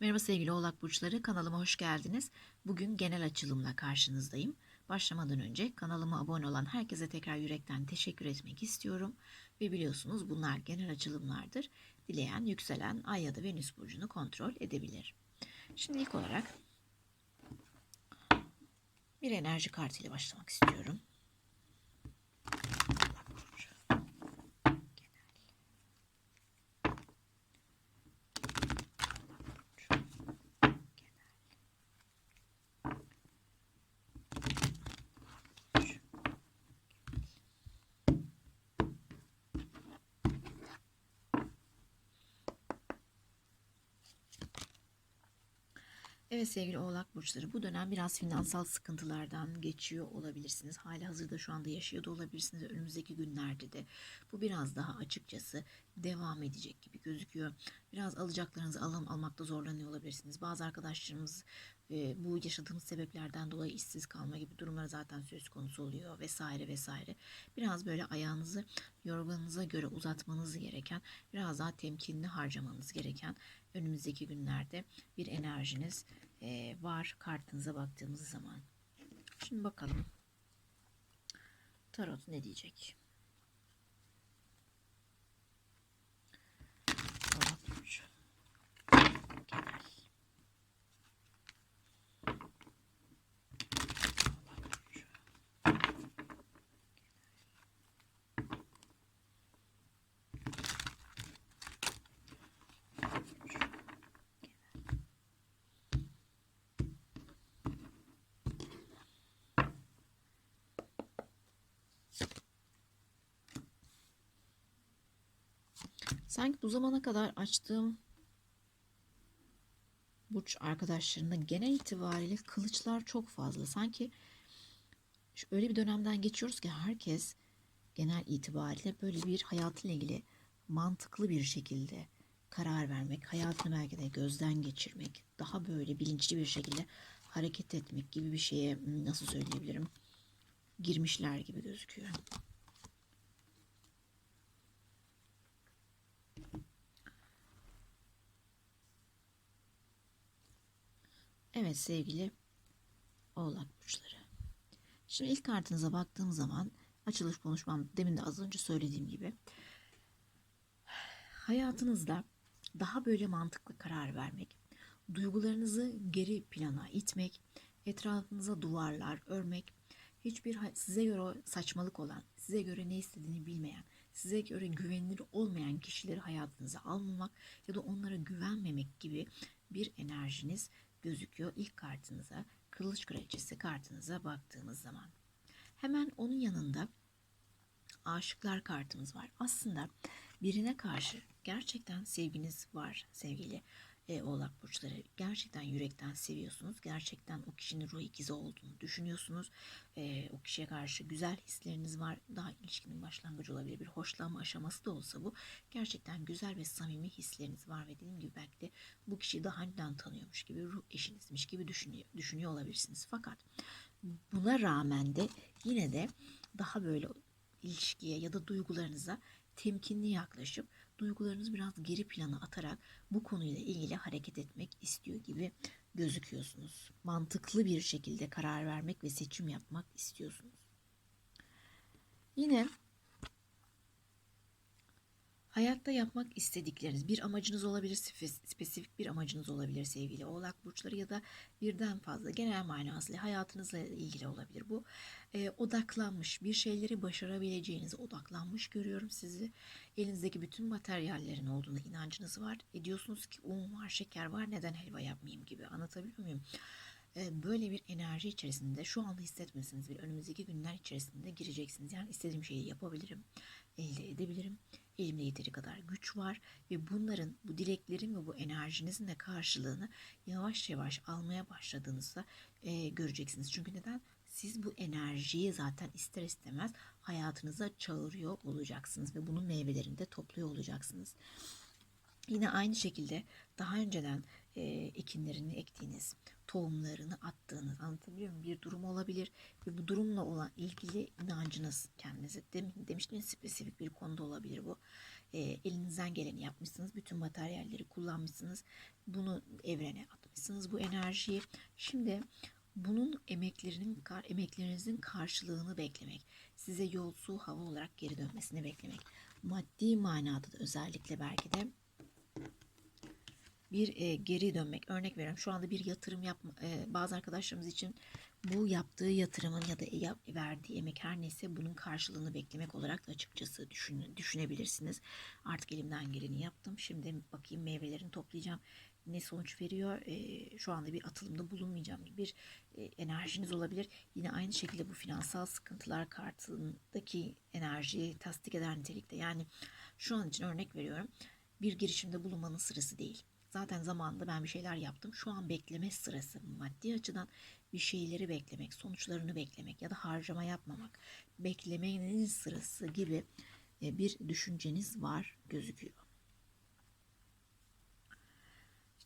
Merhaba sevgili Oğlak Burçları, kanalıma hoş geldiniz. Bugün genel açılımla karşınızdayım. Başlamadan önce kanalıma abone olan herkese tekrar yürekten teşekkür etmek istiyorum. Ve biliyorsunuz bunlar genel açılımlardır. Dileyen, yükselen Ay ya da Venüs Burcu'nu kontrol edebilir. Şimdi ilk olarak bir enerji kartıyla başlamak istiyorum. Evet sevgili oğlak burçları bu dönem biraz finansal sıkıntılardan geçiyor olabilirsiniz. Hali hazırda şu anda yaşıyor da olabilirsiniz. Önümüzdeki günlerde de bu biraz daha açıkçası devam edecek gibi gözüküyor. Biraz alacaklarınızı alım almakta zorlanıyor olabilirsiniz. Bazı arkadaşlarımız e, bu yaşadığımız sebeplerden dolayı işsiz kalma gibi durumlar zaten söz konusu oluyor vesaire vesaire. Biraz böyle ayağınızı yorganınıza göre uzatmanız gereken, biraz daha temkinli harcamanız gereken önümüzdeki günlerde bir enerjiniz e, var kartınıza baktığımız zaman. Şimdi bakalım tarot ne diyecek? Oğlak Burcu. Genel. Oğlak Burcu. Sanki bu zamana kadar açtığım burç arkadaşlarında genel itibariyle kılıçlar çok fazla. Sanki öyle bir dönemden geçiyoruz ki herkes genel itibariyle böyle bir hayatıyla ilgili mantıklı bir şekilde karar vermek, hayatını belki de gözden geçirmek, daha böyle bilinçli bir şekilde hareket etmek gibi bir şeye hmm, nasıl söyleyebilirim? Girmişler gibi gözüküyor. Evet sevgili Oğlak burçları. Şimdi ilk kartınıza baktığım zaman açılış konuşmam demin de az önce söylediğim gibi hayatınızda daha böyle mantıklı karar vermek, duygularınızı geri plana itmek, etrafınıza duvarlar örmek, hiçbir size göre saçmalık olan, size göre ne istediğini bilmeyen, size göre güvenilir olmayan kişileri hayatınıza almamak ya da onlara güvenmemek gibi bir enerjiniz gözüküyor ilk kartınıza, Kılıç Kraliçesi kartınıza baktığımız zaman. Hemen onun yanında aşıklar kartımız var. Aslında birine karşı gerçekten sevginiz var sevgili e, oğlak burçları. Gerçekten yürekten seviyorsunuz. Gerçekten o kişinin ruh ikizi olduğunu düşünüyorsunuz. E, o kişiye karşı güzel hisleriniz var. Daha ilişkinin başlangıcı olabilir. Bir hoşlanma aşaması da olsa bu. Gerçekten güzel ve samimi hisleriniz var ve dediğim gibi belki de bu kişiyi daha önceden tanıyormuş gibi ruh eşinizmiş gibi düşünüyor, düşünüyor olabilirsiniz. Fakat buna rağmen de yine de daha böyle ilişkiye ya da duygularınıza temkinli yaklaşıp duygularınızı biraz geri plana atarak bu konuyla ilgili hareket etmek istiyor gibi gözüküyorsunuz. Mantıklı bir şekilde karar vermek ve seçim yapmak istiyorsunuz. Yine Hayatta yapmak istedikleriniz bir amacınız olabilir, spe- spesifik bir amacınız olabilir sevgili oğlak burçları ya da birden fazla genel manasıyla hayatınızla ilgili olabilir. Bu e, odaklanmış bir şeyleri başarabileceğinize odaklanmış görüyorum sizi. Elinizdeki bütün materyallerin olduğuna inancınız var. E diyorsunuz ki un var, şeker var neden helva yapmayayım gibi anlatabiliyor muyum? E, böyle bir enerji içerisinde şu anda hissetmesiniz bir önümüzdeki günler içerisinde gireceksiniz. Yani istediğim şeyi yapabilirim, elde edebilirim. Elimde yeteri kadar güç var ve bunların, bu dileklerin ve bu enerjinizin de karşılığını yavaş yavaş almaya başladığınızda e, göreceksiniz. Çünkü neden? Siz bu enerjiyi zaten ister istemez hayatınıza çağırıyor olacaksınız ve bunun meyvelerini de topluyor olacaksınız. Yine aynı şekilde daha önceden e, ekinlerini ektiğiniz, tohumlarını attığınız anlatabiliyor muyum? Bir durum olabilir ve bu durumla olan ilgili inancınız kendinize demin demiştim spesifik bir konuda olabilir bu. e, elinizden geleni yapmışsınız. Bütün materyalleri kullanmışsınız. Bunu evrene atmışsınız bu enerjiyi. Şimdi bunun emeklerinin emeklerinizin karşılığını beklemek. Size yol, su, hava olarak geri dönmesini beklemek. Maddi manada da özellikle belki de bir e, geri dönmek. Örnek veriyorum. Şu anda bir yatırım yapma e, bazı arkadaşlarımız için bu yaptığı yatırımın ya da yap, verdiği emek her neyse bunun karşılığını beklemek olarak da açıkçası düşün, düşünebilirsiniz. Artık elimden geleni yaptım. Şimdi bakayım meyvelerini toplayacağım. Ne sonuç veriyor? E, şu anda bir atılımda bulunmayacağım gibi bir e, enerjiniz olabilir. Yine aynı şekilde bu finansal sıkıntılar kartındaki enerjiyi tasdik eden nitelikte. Yani şu an için örnek veriyorum. Bir girişimde bulunmanın sırası değil. Zaten zamanında ben bir şeyler yaptım. Şu an bekleme sırası. Maddi açıdan bir şeyleri beklemek, sonuçlarını beklemek ya da harcama yapmamak. Beklemenin sırası gibi e, bir düşünceniz var gözüküyor.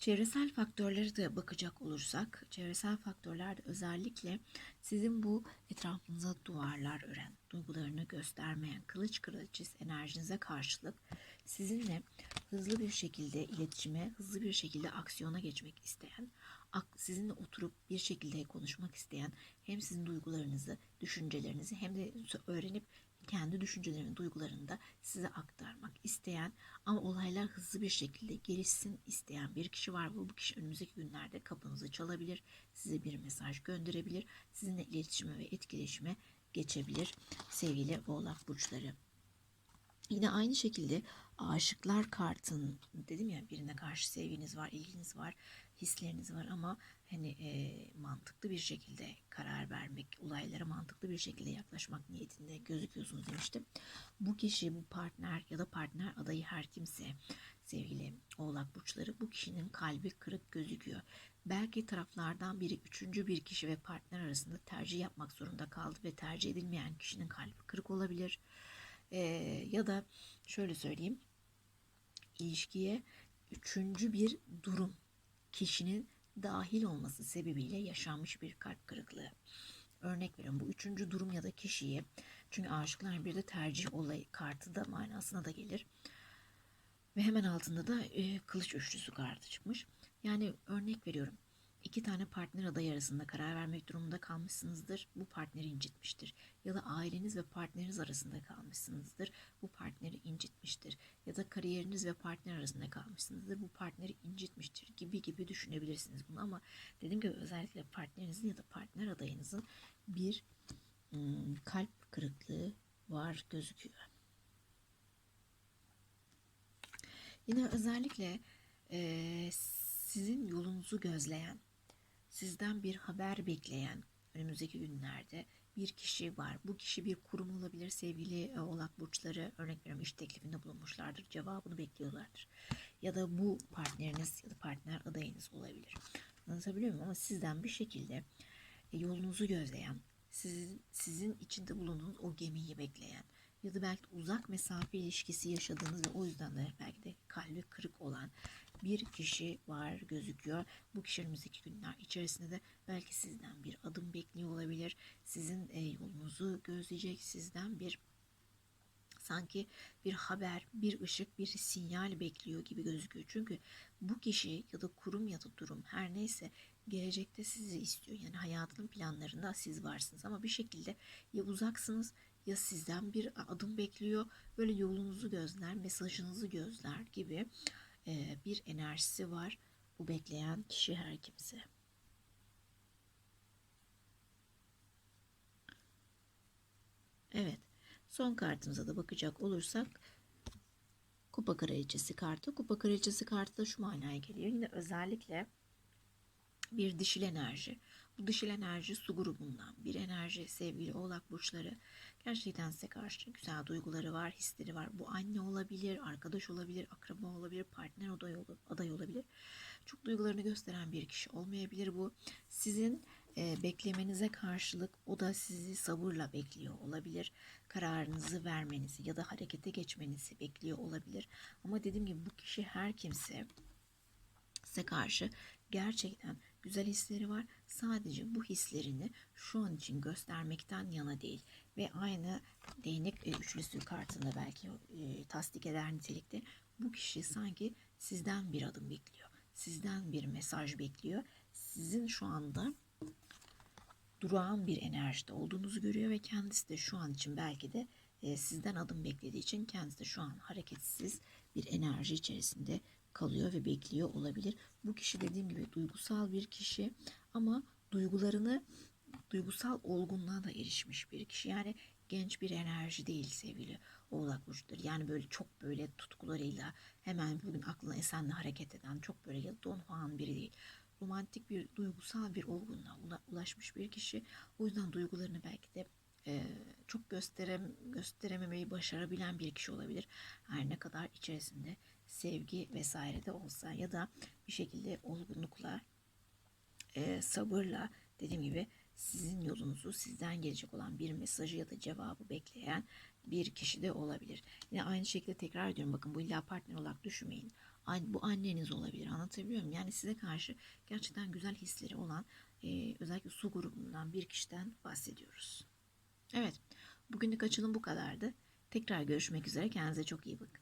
Çevresel faktörlere de bakacak olursak, çevresel faktörler de özellikle sizin bu etrafınıza duvarlar ören, duygularını göstermeyen, kılıç kılıçız enerjinize karşılık sizinle hızlı bir şekilde iletişime, hızlı bir şekilde aksiyona geçmek isteyen, sizinle oturup bir şekilde konuşmak isteyen, hem sizin duygularınızı, düşüncelerinizi hem de öğrenip kendi düşüncelerini, duygularını da size aktarmak isteyen ama olaylar hızlı bir şekilde gelişsin isteyen bir kişi var. Bu, bu kişi önümüzdeki günlerde kapınızı çalabilir, size bir mesaj gönderebilir, sizinle iletişime ve etkileşime geçebilir sevgili oğlak burçları. Yine aynı şekilde aşıklar kartın dedim ya birine karşı sevginiz var, ilginiz var, hisleriniz var ama hani e, mantıklı bir şekilde karar vermek, olaylara mantıklı bir şekilde yaklaşmak niyetinde gözüküyorsunuz demiştim. Bu kişi, bu partner ya da partner adayı her kimse sevgili oğlak burçları bu kişinin kalbi kırık gözüküyor. Belki taraflardan biri üçüncü bir kişi ve partner arasında tercih yapmak zorunda kaldı ve tercih edilmeyen kişinin kalbi kırık olabilir. Ee, ya da şöyle söyleyeyim ilişkiye üçüncü bir durum kişinin dahil olması sebebiyle yaşanmış bir kalp kırıklığı. Örnek veriyorum bu üçüncü durum ya da kişiye çünkü aşıklar bir de tercih olayı kartı da manasına da gelir. Ve hemen altında da e, kılıç üçlüsü kartı çıkmış. Yani örnek veriyorum iki tane partner adayı arasında karar vermek durumunda kalmışsınızdır. Bu partneri incitmiştir. Ya da aileniz ve partneriniz arasında kalmışsınızdır. Bu partneri incitmiştir. Ya da kariyeriniz ve partner arasında kalmışsınızdır. Bu partneri incitmiştir gibi gibi düşünebilirsiniz bunu ama dediğim gibi özellikle partnerinizin ya da partner adayınızın bir kalp kırıklığı var gözüküyor. Yine özellikle e, sizin yolunuzu gözleyen sizden bir haber bekleyen önümüzdeki günlerde bir kişi var. Bu kişi bir kurum olabilir sevgili e, oğlak burçları örnek veriyorum iş teklifinde bulunmuşlardır. Cevabını bekliyorlardır. Ya da bu partneriniz ya da partner adayınız olabilir. Anlatabiliyor muyum? Ama sizden bir şekilde e, yolunuzu gözleyen, sizin, sizin içinde bulunduğunuz o gemiyi bekleyen ya da belki uzak mesafe ilişkisi yaşadığınız ve o yüzden de belki de kalbi kırık olan bir kişi var gözüküyor. Bu kişi önümüzdeki günler içerisinde de belki sizden bir adım bekliyor olabilir. Sizin e, yolunuzu gözleyecek sizden bir sanki bir haber, bir ışık, bir sinyal bekliyor gibi gözüküyor. Çünkü bu kişi ya da kurum ya da durum her neyse gelecekte sizi istiyor. Yani hayatının planlarında siz varsınız ama bir şekilde ya uzaksınız ya sizden bir adım bekliyor. Böyle yolunuzu gözler, mesajınızı gözler gibi bir enerjisi var. Bu bekleyen kişi her kimse. Evet. Son kartımıza da bakacak olursak Kupa Kraliçesi kartı. Kupa Kraliçesi kartı da şu manaya geliyor. Yine özellikle bir dişil enerji. Bu dişil enerji su grubundan bir enerji sevgili oğlak burçları. Gerçekten size karşı güzel duyguları var, hisleri var. Bu anne olabilir, arkadaş olabilir, akraba olabilir, partner aday, aday olabilir. Çok duygularını gösteren bir kişi olmayabilir bu. Sizin e, beklemenize karşılık o da sizi sabırla bekliyor olabilir. Kararınızı vermenizi ya da harekete geçmenizi bekliyor olabilir. Ama dediğim gibi bu kişi her kimse size karşı gerçekten güzel hisleri var. Sadece bu hislerini şu an için göstermekten yana değil. Ve aynı değnek e, üçlüsü kartında belki e, tasdik eder nitelikte bu kişi sanki sizden bir adım bekliyor. Sizden bir mesaj bekliyor. Sizin şu anda durağan bir enerjide olduğunuzu görüyor ve kendisi de şu an için belki de e, sizden adım beklediği için kendisi de şu an hareketsiz bir enerji içerisinde kalıyor ve bekliyor olabilir. Bu kişi dediğim gibi duygusal bir kişi ama duygularını duygusal olgunluğa da erişmiş bir kişi. Yani genç bir enerji değil sevgili oğlak burçları. Yani böyle çok böyle tutkularıyla hemen bugün aklına esenle hareket eden çok böyle don Juan biri değil. Romantik bir duygusal bir olgunluğa ula- ulaşmış bir kişi. O yüzden duygularını belki de e, çok gösterem gösterememeyi başarabilen bir kişi olabilir. Her ne kadar içerisinde sevgi vesaire de olsa ya da bir şekilde olgunlukla e, sabırla dediğim gibi sizin yolunuzu sizden gelecek olan bir mesajı ya da cevabı bekleyen bir kişi de olabilir. Yine aynı şekilde tekrar ediyorum bakın bu illa partner olarak düşünmeyin. Bu anneniz olabilir anlatabiliyor muyum? Yani size karşı gerçekten güzel hisleri olan e, özellikle su grubundan bir kişiden bahsediyoruz. Evet bugünlük açılım bu kadardı. Tekrar görüşmek üzere kendinize çok iyi bakın.